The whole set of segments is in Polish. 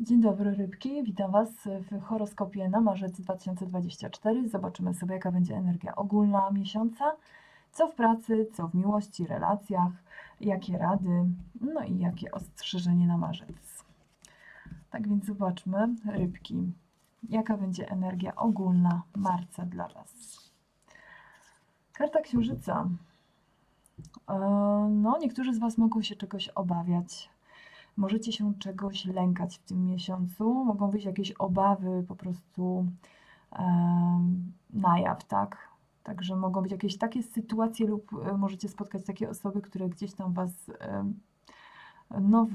Dzień dobry rybki, witam Was w horoskopie na marzec 2024. Zobaczymy sobie jaka będzie energia ogólna miesiąca, co w pracy, co w miłości, relacjach, jakie rady, no i jakie ostrzeżenie na marzec. Tak więc zobaczmy rybki, jaka będzie energia ogólna marca dla Was. Karta księżyca. E, No, niektórzy z Was mogą się czegoś obawiać, możecie się czegoś lękać w tym miesiącu, mogą wyjść jakieś obawy po prostu em, na jaw, tak? Także mogą być jakieś takie sytuacje lub e, możecie spotkać takie osoby, które gdzieś tam Was, em, no,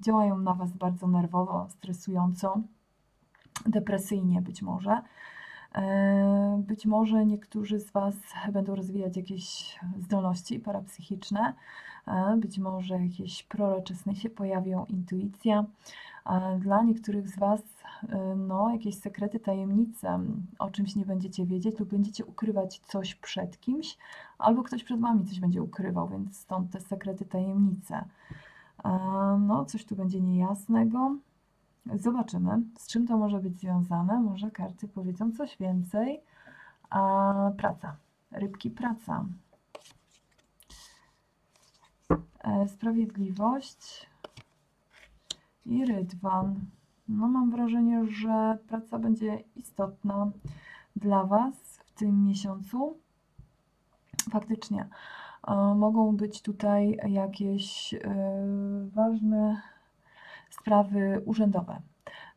działają na Was bardzo nerwowo, stresująco, depresyjnie być może. E, Być może niektórzy z Was będą rozwijać jakieś zdolności parapsychiczne, e, być może jakieś prorocze sny się pojawią, intuicja. Dla niektórych z Was, e, no, jakieś sekrety, tajemnice, o czymś nie będziecie wiedzieć lub będziecie ukrywać coś przed kimś, albo ktoś przed Wami coś będzie ukrywał, więc stąd te sekrety, tajemnice. No, coś tu będzie niejasnego. Zobaczymy, z czym to może być związane. Może karty powiedzą coś więcej. A praca. Rybki praca. E, Sprawiedliwość i rydwan. No mam wrażenie, że praca będzie istotna dla Was w tym miesiącu. Faktycznie e, mogą być tutaj jakieś e, ważne sprawy urzędowe.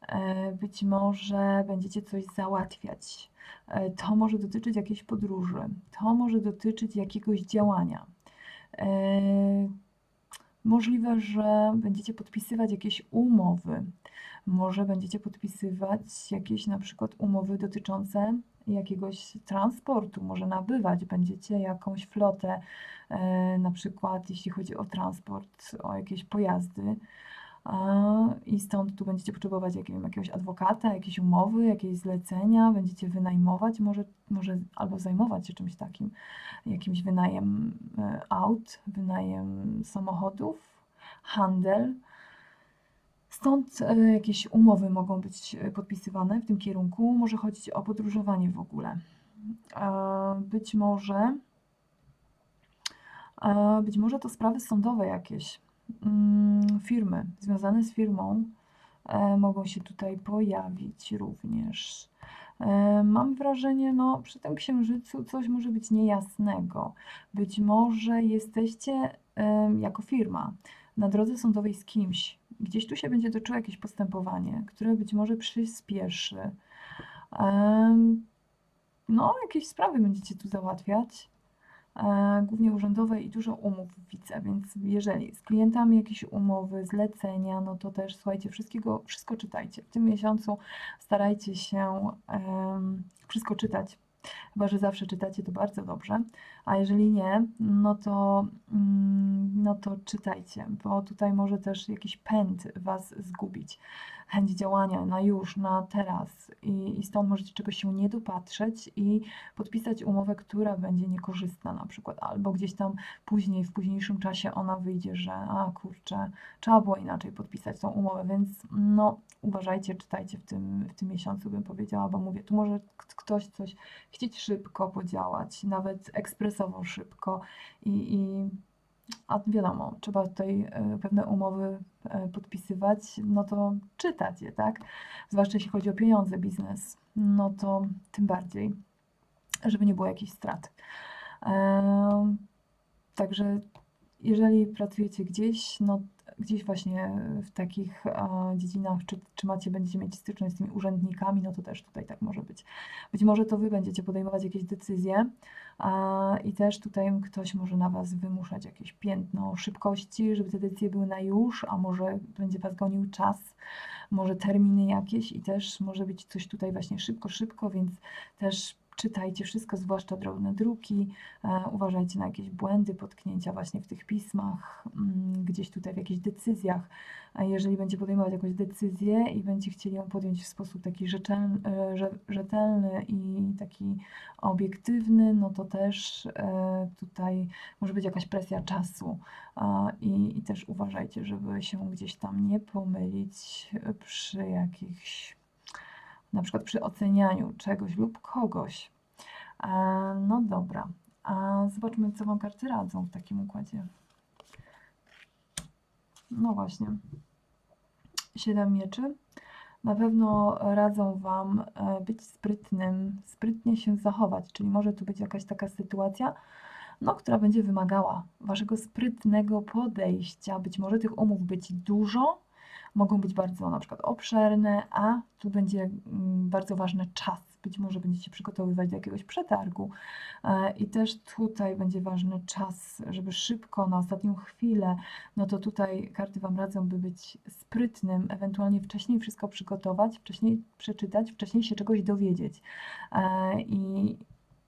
E, Być może będziecie coś załatwiać. E, To może dotyczyć jakiejś podróży. To może dotyczyć jakiegoś działania. E, Możliwe, że będziecie podpisywać jakieś umowy. Może będziecie podpisywać jakieś na przykład umowy dotyczące jakiegoś transportu. Może nabywać będziecie jakąś flotę, na przykład jeśli chodzi o transport, o jakieś pojazdy. I stąd tu będziecie potrzebować jak, wiem, jakiegoś adwokata, jakieś umowy, jakieś zlecenia, będziecie wynajmować, może, może albo zajmować się czymś takim, jakimś wynajem e, aut, wynajem samochodów, handel. Stąd e, jakieś umowy mogą być e, podpisywane w tym kierunku. Może chodzić o podróżowanie w ogóle. Być może, być może to sprawy sądowe jakieś firmy związane z firmą e, mogą się tutaj pojawić również. E, Mam wrażenie, no, przy tym księżycu coś może być niejasnego. Być może jesteście em, jako firma na drodze sądowej z kimś. Gdzieś tu się będzie toczyło jakieś postępowanie, które być może przyspieszy. No, jakieś sprawy będziecie tu załatwiać e, głównie urzędowe i dużo umów widzę, więc jeżeli z klientami jakieś umowy, zlecenia, no to też słuchajcie, wszystkiego, wszystko czytajcie. W tym miesiącu starajcie się em, wszystko czytać. Chyba, że zawsze czytacie, to bardzo dobrze. A jeżeli nie, no to, mm, no to czytajcie, bo tutaj może też jakiś pęd Was zgubić. Chęć działania na już, na teraz. I, i stąd możecie czegoś się nie dopatrzeć i podpisać umowę, która będzie niekorzystna na przykład, albo gdzieś tam później, w późniejszym czasie ona wyjdzie, że a kurczę, trzeba było inaczej podpisać tą umowę, więc no uważajcie, czytajcie w tym, w tym miesiącu, bym powiedziała, bo mówię, tu może ktoś coś chcieć szybko podziałać, nawet szybko i, i a wiadomo, trzeba tutaj e, pewne umowy e, podpisywać, no to czytać je, tak? Zwłaszcza jeśli chodzi o pieniądze, biznes, no to tym bardziej, żeby nie było jakichś strat. Em, Także jeżeli pracujecie gdzieś, no gdzieś właśnie w takich e, dziedzinach, czy, czy macie, będziecie mieć styczność z tymi urzędnikami, no to też tutaj tak może być. Być może to wy będziecie podejmować jakieś decyzje a, i też tutaj ktoś może na was wymuszać jakieś piętno szybkości, żeby te decyzje były na już, a może będzie was gonił czas, może terminy jakieś i też może być coś tutaj właśnie szybko, szybko, więc też czytajcie wszystko, zwłaszcza drobne druki, e, uważajcie na jakieś błędy, potknięcia właśnie w tych pismach, mm, gdzieś tutaj w jakichś decyzjach. Jeżeli będzie podejmować jakąś decyzję i będzie chcieli ją podjąć w sposób taki e, rze- rzetelny i taki obiektywny, no to też e, tutaj może być jakaś presja czasu. I, też uważajcie, żeby się gdzieś tam nie pomylić przy jakichś, na przykład przy ocenianiu czegoś lub kogoś. E, No dobra, a zobaczmy, co Wam karty radzą w takim układzie. No właśnie. Siedem mieczy. Na pewno radzą Wam e, być sprytnym, sprytnie się zachować, czyli może tu być jakaś taka sytuacja, no, która będzie wymagała Waszego sprytnego podejścia. Być może tych umów być dużo, mogą być bardzo na przykład obszerne, a tu będzie mm, bardzo ważny czas. Być może będziecie przygotowywać do jakiegoś przetargu e, i też tutaj będzie ważny czas, żeby szybko, na ostatnią chwilę, no to tutaj karty Wam radzą, by być sprytnym, ewentualnie wcześniej wszystko przygotować, wcześniej przeczytać, wcześniej się czegoś dowiedzieć. E, I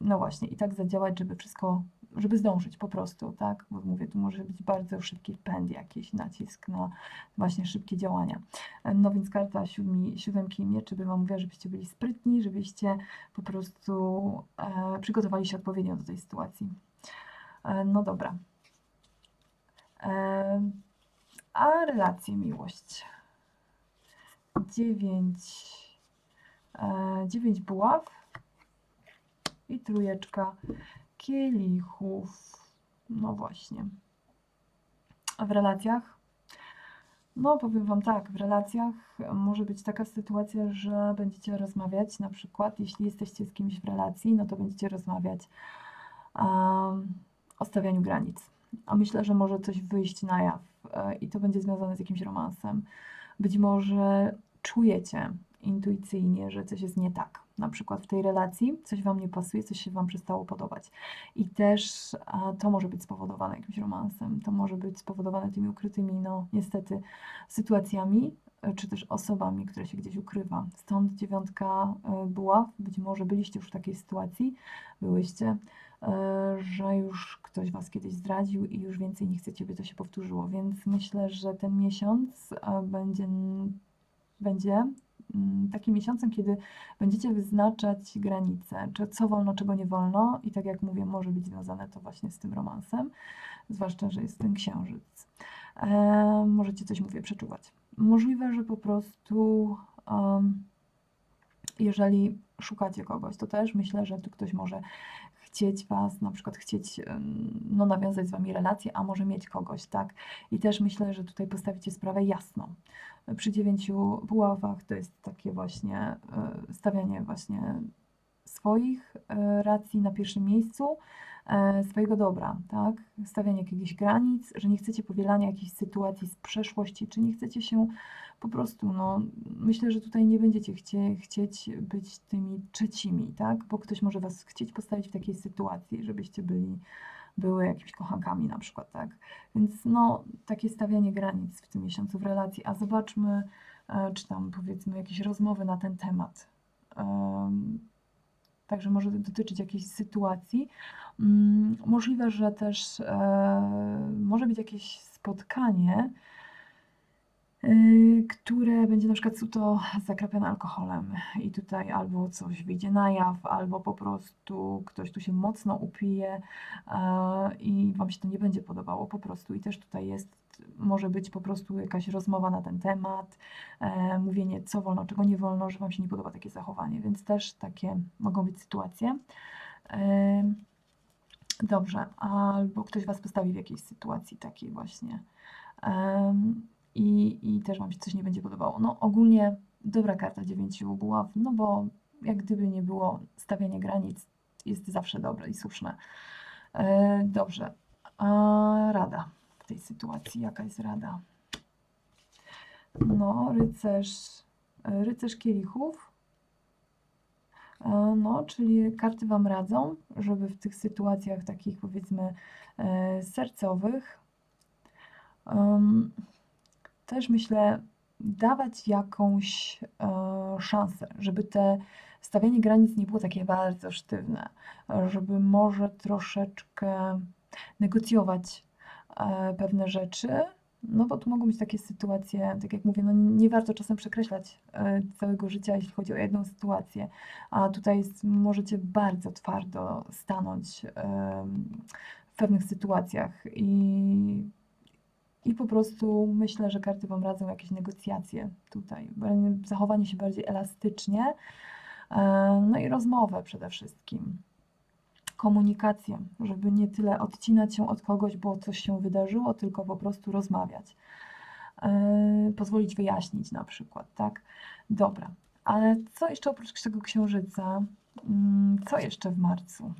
no właśnie, i tak zadziałać, żeby wszystko, żeby zdążyć po prostu, tak? Bo mówię, tu może być bardzo szybki pęd, jakiś nacisk na właśnie szybkie działania. No więc karta siódmi, siódemki mieczy by Wam mówiła, żebyście byli sprytni, żebyście po prostu e, przygotowali się odpowiednio do tej sytuacji. E, no dobra. E, a relacje, miłość. Dziewięć, e, dziewięć buław i trójeczka kielichów. No właśnie. A w relacjach? No, powiem Wam tak, w relacjach może być taka sytuacja, że będziecie rozmawiać, na przykład, jeśli jesteście z kimś w relacji, no to będziecie rozmawiać um, o stawianiu granic. A myślę, że może coś wyjść na jaw e, i to będzie związane z jakimś romansem. Być może czujecie intuicyjnie, że coś jest nie tak. Na przykład w tej relacji coś Wam nie pasuje, coś się Wam przestało podobać. I też to może być spowodowane jakimś romansem, to może być spowodowane tymi ukrytymi, no niestety, sytuacjami, e, czy też osobami, które się gdzieś ukrywa. Stąd dziewiątka e, buław, być może byliście już w takiej sytuacji, byłyście, e, że już ktoś Was kiedyś zdradził i już więcej nie chcecie, by to się powtórzyło. Więc myślę, że ten miesiąc będzie, będzie takim miesiącem, kiedy będziecie wyznaczać granice, czy co wolno, czego nie wolno i tak jak mówię, może być związane to właśnie z tym romansem, zwłaszcza, że jest ten księżyc. E, możecie coś, mówię, przeczuwać. Możliwe, że po prostu em, jeżeli szukacie kogoś, to też myślę, że tu ktoś może chcieć Was, na przykład chcieć no, nawiązać z Wami relację, a może mieć kogoś, tak? I też myślę, że tutaj postawicie sprawę jasno. Przy dziewięciu buławach to jest takie właśnie e, stawianie właśnie swoich e, racji na pierwszym miejscu, e, swojego dobra, tak? Stawianie jakichś granic, że nie chcecie powielania jakichś sytuacji z przeszłości, czy nie chcecie się po prostu, no, myślę, że tutaj nie będziecie chcie, chcieć być tymi trzecimi, tak? Bo ktoś może was chcieć postawić w takiej sytuacji, żebyście byli, były jakimiś kochankami na przykład, tak? Więc no, takie stawianie granic w tym miesiącu w relacji, a zobaczmy, e, czy tam powiedzmy jakieś rozmowy na ten temat. Em, Także może dotyczyć jakiejś sytuacji. Mm, Możliwe, że też e, może być jakieś spotkanie, które będzie na przykład suto zakrapione alkoholem i tutaj albo coś wyjdzie na jaw, albo po prostu ktoś tu się mocno upije e, i Wam się to nie będzie podobało po prostu. I też tutaj jest, może być po prostu jakaś rozmowa na ten temat, e, mówienie co wolno, czego nie wolno, że Wam się nie podoba takie zachowanie, więc też takie mogą być sytuacje. Em, Dobrze, albo ktoś Was postawi w jakiejś sytuacji takiej właśnie i, i też Wam się coś nie będzie podobało. No ogólnie dobra karta dziewięciu buław, no bo jak gdyby nie było stawianie granic jest zawsze dobre i słuszne. E, dobrze, a rada w tej sytuacji, jaka jest rada? No, rycerz, rycerz kielichów. E, No, czyli karty Wam radzą, żeby w tych sytuacjach takich powiedzmy e, sercowych też myślę dawać jakąś e, szansę, żeby te stawianie granic nie było takie bardzo sztywne, żeby może troszeczkę negocjować e, pewne rzeczy, no bo tu mogą być takie sytuacje, tak jak mówię, no nie warto czasem przekreślać e, całego życia, jeśli chodzi o jedną sytuację, a tutaj jest, możecie bardzo twardo stanąć em, w pewnych sytuacjach i, i po prostu myślę, że karty Wam radzą jakieś negocjacje tutaj, zachowanie się bardziej elastycznie, e, no i rozmowę przede wszystkim komunikację, żeby nie tyle odcinać się od kogoś, bo coś się wydarzyło, tylko po prostu rozmawiać. Yy, pozwolić wyjaśnić na przykład, tak? Dobra, ale co jeszcze oprócz tego księżyca? Mm, Co jeszcze w marcu?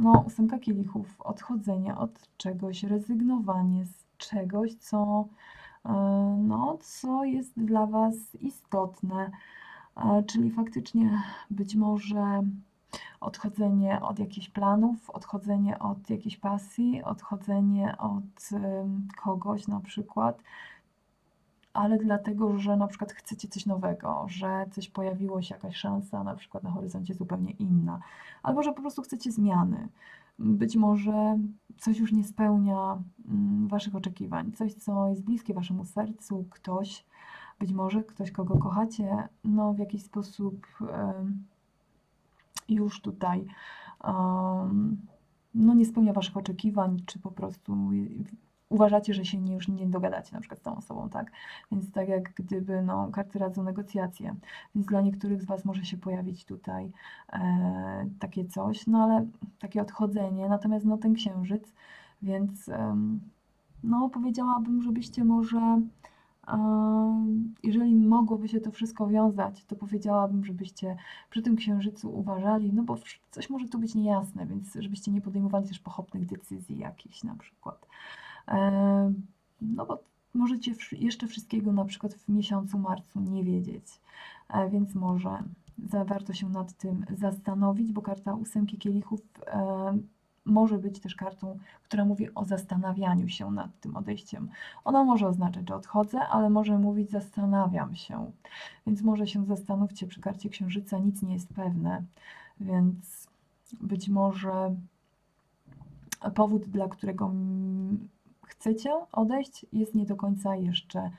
No, ósemka kielichów, odchodzenie od czegoś, rezygnowanie z czegoś, co, yy, no, co jest dla Was istotne, Yy, czyli faktycznie być może odchodzenie od jakichś planów, odchodzenie od jakiejś pasji, odchodzenie od kogoś na przykład, ale dlatego, że na przykład chcecie coś nowego, że coś pojawiło się, jakaś szansa na przykład na horyzoncie zupełnie inna, albo że po prostu chcecie zmiany. Być może coś już nie spełnia mm, Waszych oczekiwań, coś, co jest bliskie Waszemu sercu, ktoś, być może ktoś, kogo kochacie, no w jakiś sposób już tutaj no nie spełnia Waszych oczekiwań, czy po prostu uważacie, że się nie, już nie dogadacie na przykład z tą osobą, tak? Więc tak jak gdyby, no, karty radzą negocjacje, więc dla niektórych z Was może się pojawić tutaj e, takie coś, no ale takie odchodzenie, natomiast no ten księżyc, więc em, no powiedziałabym, żebyście może Jeżeli mogłoby się to wszystko wiązać, to powiedziałabym, żebyście przy tym księżycu uważali, no bo coś może tu być niejasne, więc żebyście nie podejmowali też pochopnych decyzji jakichś na przykład. Em, No bo możecie jeszcze wszystkiego na przykład w miesiącu marcu nie wiedzieć, E, więc może warto się nad tym zastanowić, bo karta ósemki kielichów em, może być też kartą, która mówi o zastanawianiu się nad tym odejściem. Ona może oznaczać, że odchodzę, ale może mówić zastanawiam się. Więc może się zastanówcie przy karcie księżyca, nic nie jest pewne, więc być może powód, dla którego chcecie odejść, jest nie do końca jeszcze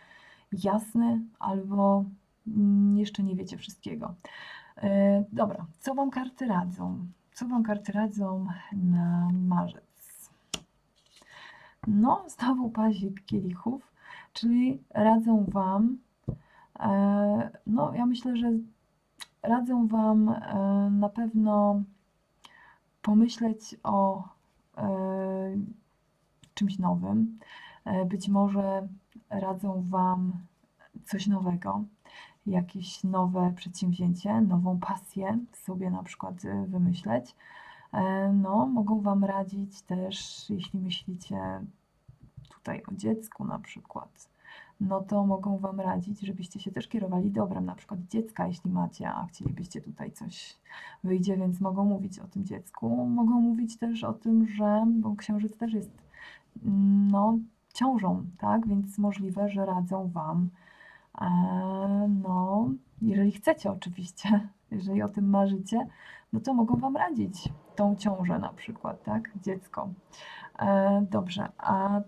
jasny, albo mm, jeszcze nie wiecie wszystkiego. E, Dobra, co Wam karty radzą? Co Wam karty radzą na marzec? No, znowu pazik kielichów, czyli radzą Wam, e, no ja myślę, że radzą Wam e, na pewno pomyśleć o czymś nowym. E, Być może radzą Wam coś nowego, jakieś nowe przedsięwzięcie, nową pasję sobie na przykład e, wymyśleć. E, No, mogą Wam radzić też, jeśli myślicie tutaj o dziecku na przykład, no to mogą Wam radzić, żebyście się też kierowali dobrem, na przykład dziecka, jeśli macie, a chcielibyście tutaj coś wyjdzie, więc mogą mówić o tym dziecku. Mogą mówić też o tym, że, bo księżyc też jest, no, ciążą, tak, więc możliwe, że radzą Wam, e, no, jeżeli chcecie oczywiście, jeżeli o tym marzycie, no to mogą Wam radzić tą ciążę na przykład, tak, dziecko. E, dobrze, a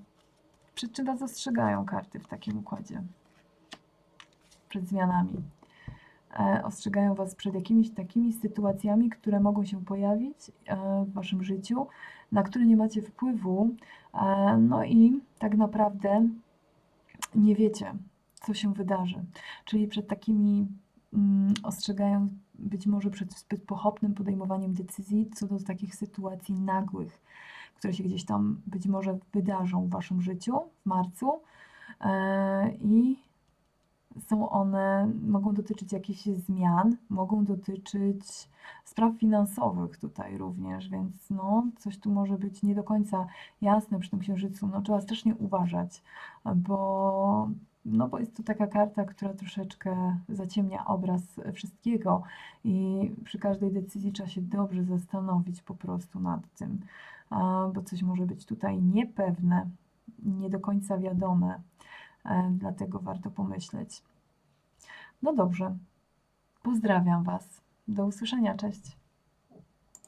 przed czym Was ostrzegają karty w takim układzie? Przed zmianami. E, ostrzegają Was przed jakimiś takimi sytuacjami, które mogą się pojawić w Waszym życiu, na które nie macie wpływu. E, no i tak naprawdę nie wiecie, co się wydarzy. Czyli przed takimi mm, ostrzegają być może przed zbyt pochopnym podejmowaniem decyzji co do takich sytuacji nagłych, które się gdzieś tam być może wydarzą w Waszym życiu w marcu. E, I są one, mogą dotyczyć jakichś zmian, mogą dotyczyć spraw finansowych tutaj również, więc no, coś tu może być nie do końca jasne przy tym księżycu. No, trzeba strasznie uważać, bo, no, bo jest to taka karta, która troszeczkę zaciemnia obraz wszystkiego i przy każdej decyzji trzeba się dobrze zastanowić po prostu nad tym, bo coś może być tutaj niepewne, nie do końca wiadome, dlatego warto pomyśleć. No dobrze. Pozdrawiam Was. Do usłyszenia. Cześć.